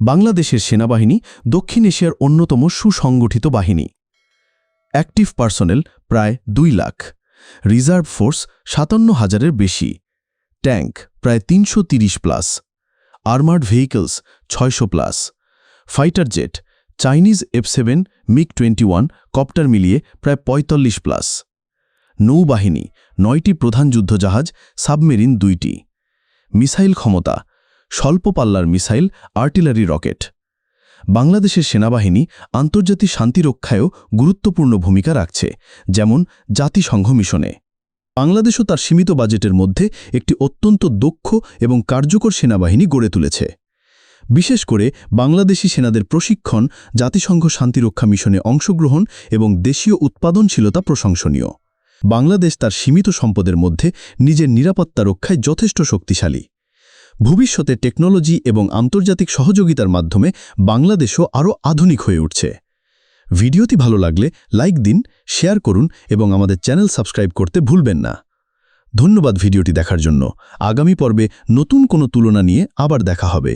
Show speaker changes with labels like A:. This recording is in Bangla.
A: বাংলাদেশের সেনাবাহিনী দক্ষিণ এশিয়ার অন্যতম সুসংগঠিত বাহিনী। অ্যাক্টিভ পার্সোনেল প্রায় দুই লাখ। রিজার্ভ ফোর্স সাতান্ন হাজারের বেশি। ট্যাঙ্ক প্রায় তিনশো প্লাস। আর্মার্ড ভেহিকলস ছয়শো plus. Fighter jet, Chinese F seven, MiG twenty one, copter মিলিয়ে প্রায় পঁয়তাল্লিশ প্লাস। নৌবাহিনী, নয়টি প্রধান যুদ্ধজাহাজ, সাবমেরিন দুইটি। মিসাইল ক্ষমতা স্বল্প পাল্লার মিসাইল আর্টিলারি রকেট। বাংলাদেশের সেনাবাহিনী আন্তর্জাতিক শান্তিরক্ষায়ও গুরুত্বপূর্ণ ভূমিকা রাখছে, যেমন জাতিসংঘ মিশনে। বাংলাদেশও তার সীমিত বাজেটের মধ্যে একটি অত্যন্ত দক্ষ এবং কার্যকর সেনাবাহিনী গড়ে তুলেছে। বিশেষ করে বাংলাদেশি সেনাদের প্রশিক্ষণ, জাতিসংঘ শান্তিরক্ষা মিশনে অংশগ্রহণ এবং দেশীয় উৎপাদনশীলতা প্রশংসনীয়। বাংলাদেশ তার সীমিত সম্পদের মধ্যে নিজের নিরাপত্তা রক্ষায় যথেষ্ট শক্তিশালী। ভবিষ্যতে টেকনোলজি এবং আন্তর্জাতিক সহযোগিতার মাধ্যমে বাংলাদেশও আরও আধুনিক হয়ে উঠছে। ভিডিওটি ভালো লাগলে লাইক দিন, শেয়ার করুন এবং আমাদের চ্যানেল সাবস্ক্রাইব করতে ভুলবেন না। ধন্যবাদ ভিডিওটি দেখার জন্য। আগামী পর্বে নতুন কোনো তুলনা নিয়ে আবার দেখা হবে।